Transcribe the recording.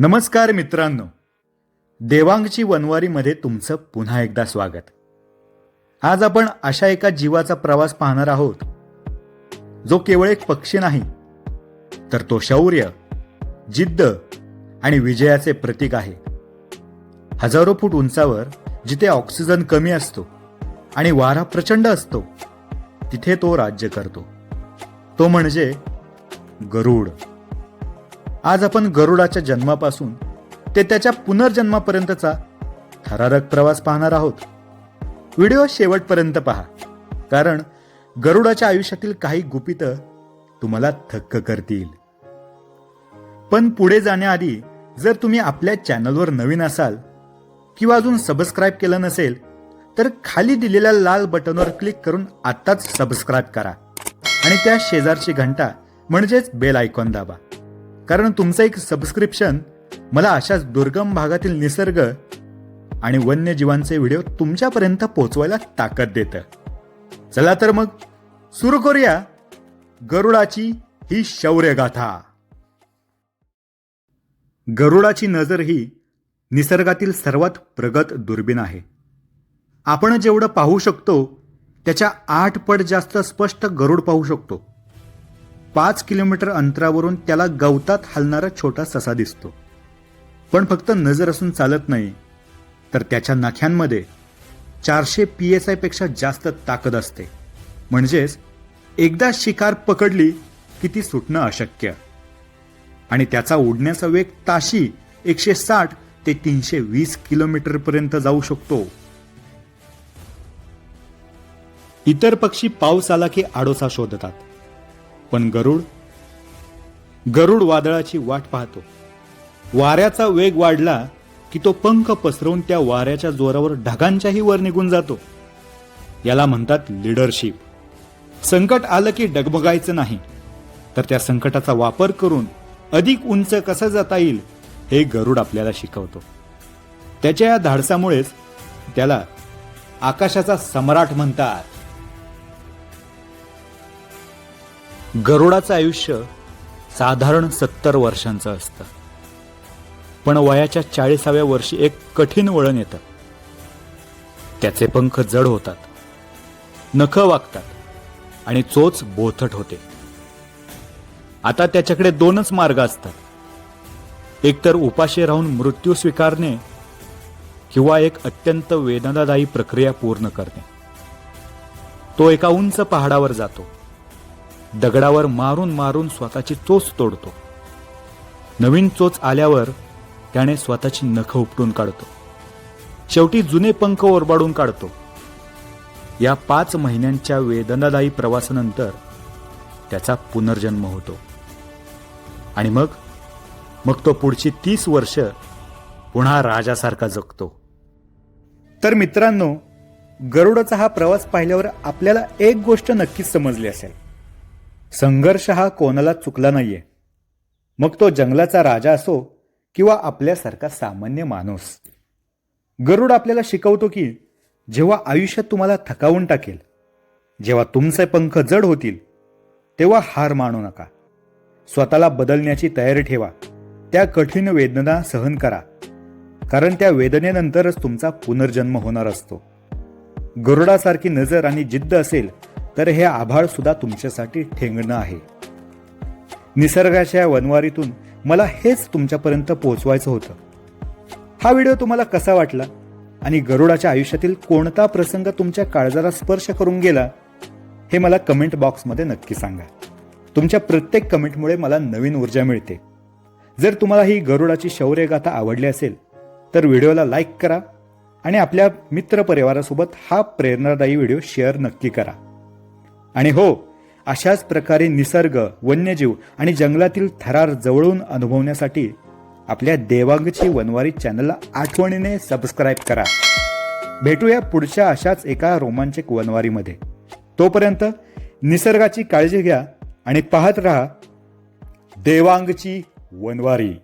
नमस्कार मित्रांनो. देवांगची वनवारीमध्ये तुमचं पुन्हा एकदा स्वागत. आज आपण अशा एका जीवाचा प्रवास पाहणार आहोत. जो केवळ एक पक्षी नाही तर तो शौर्य जिद्द आणि विजयाचे प्रतीक आहे. हजारो फूट उंचावर जिथे ऑक्सिजन कमी असतो आणि वारा प्रचंड असतो तिथे तो राज्य करतो. तो म्हणजे गरुड. आज आपण गरुडाच्या जन्मापासून ते त्याच्या पुनर्जन्मापर्यंतचा थरारक प्रवास पाहणार आहोत. व्हिडिओ शेवटपर्यंत पहा कारण गरुडाच्या आयुष्यातील काही गुपित तुम्हाला थक्क करतील. पण पुढे जाण्याआधी जर तुम्ही आपल्या चॅनलवर नवीन असाल किंवा अजून सबस्क्राईब केलं नसेल तर खाली दिलेल्या लाल बटनवर क्लिक करून आत्ताच सबस्क्राईब करा आणि त्या शेजारची घंटा म्हणजेच बेल आयकॉन दाबा. कारण तुमचं एक सबस्क्रिप्शन मला अशाच दुर्गम भागातील निसर्ग आणि वन्यजीवांचे व्हिडिओ तुमच्यापर्यंत पोहोचवायला ताकद देतं. चला तर मग सुरू करूया गरुडाची ही शौर्यगाथा. गरुडाची नजर ही निसर्गातील सर्वात प्रगत दुर्बीण आहे. आपण जेवढं पाहू शकतो त्याच्या आठ पट जास्त स्पष्ट गरुड पाहू शकतो. पाच किलोमीटर अंतरावरून त्याला गवतात हलणारा छोटा ससा दिसतो. पण फक्त नजर असून चालत नाही. तर त्याच्या नख्यांमध्ये चारशे पी एस आयपेक्षा जास्त ताकद असते. म्हणजेच एकदा शिकार पकडली की ती सुटणं अशक्य. आणि त्याचा उडण्याचा वेग ताशी एकशे साठ ते तीनशे वीस किलोमीटर पर्यंत जाऊ शकतो. इतर पक्षी पाऊस आला की आडोसा शोधतात. पण गरुड गरुड वादळाची वाट पाहतो. वाऱ्याचा वेग वाढला की तो पंख पसरवून त्या वाऱ्याच्या जोरावर ढगांच्याही वर निघून जातो. याला म्हणतात लिडरशिप संकट आलं की डगबगायचं नाही. तर त्या संकटाचा वापर करून अधिक उंच कसं जाता येईल हे गरुड आपल्याला शिकवतो. त्याच्या या धाडसामुळेच त्याला आकाशाचा सम्राट म्हणतात. गरुडाचं आयुष्य साधारण सत्तर वर्षांचं असतं. पण वयाच्या चाळीसाव्या वर्षी एक कठीण वळण येतं. त्याचे पंख जड होतात नख वागतात आणि चोच बोथट होते. आता त्याच्याकडे दोनच मार्ग असतात. एकतर उपाशी राहून मृत्यू स्वीकारणे किंवा एक अत्यंत वेदनादायी प्रक्रिया पूर्ण करणे. तो एका उंच पहाडावर जातो. दगडावर मारून मारून स्वतःची चोच तोडतो. नवीन चोच आल्यावर त्याने स्वतःची नख उपटून काढतो. शेवटी जुने पंख ओरबाडून काढतो. या पाच महिन्यांच्या वेदनादायी प्रवासानंतर त्याचा पुनर्जन्म होतो. आणि मग मग तो पुढची तीस वर्ष पुन्हा राजासारखा जगतो. तर मित्रांनो गरुडाचा हा प्रवास पाहिल्यावर आपल्याला एक गोष्ट नक्कीच समजली असेल. संघर्ष हा कोणाला चुकला नाहीये. मग तो जंगलाचा राजा असो किंवा आपल्यासारखा सामान्य माणूस. गरुड आपल्याला शिकवतो की जेव्हा आयुष्यात तुम्हाला थकावून टाकेल जेव्हा तुमचे पंख जड होतील तेव्हा हार मानू नका. स्वतःला बदलण्याची तयारी ठेवा. त्या कठीण वेदना सहन करा. कारण त्या वेदनेनंतरच तुमचा पुनर्जन्म होणार असतो. गरुडासारखी नजर आणि जिद्द असेल तर हे आभाळ सुद्धा तुमच्यासाठी ठेंगणं आहे. निसर्गाच्या वनवारीतून मला हेच तुमच्यापर्यंत पोहोचवायचं होतं. हा व्हिडिओ तुम्हाला कसा वाटला आणि गरुडाच्या आयुष्यातील कोणता प्रसंग तुमच्या काळजाला स्पर्श करून गेला हे मला कमेंट बॉक्समध्ये नक्की सांगा. तुमच्या प्रत्येक कमेंटमुळे मला नवीन ऊर्जा मिळते. जर तुम्हाला ही गरुडाची शौर्यगाथा आवडली असेल तर व्हिडिओला लाईक करा आणि आपल्या मित्रपरिवारासोबत हा प्रेरणादायी व्हिडिओ शेअर नक्की करा. आणि हो अशाच प्रकारे निसर्ग वन्यजीव आणि जंगलातील थरार जवळून अनुभवण्यासाठी आपल्या देवांगची वनवारी चॅनलला आठवणीने सबस्क्राईब करा. भेटूया पुढच्या अशाच एका रोमांचक वनवारीमध्ये. तोपर्यंत निसर्गाची काळजी घ्या आणि पाहत रहा देवांगची वनवारी.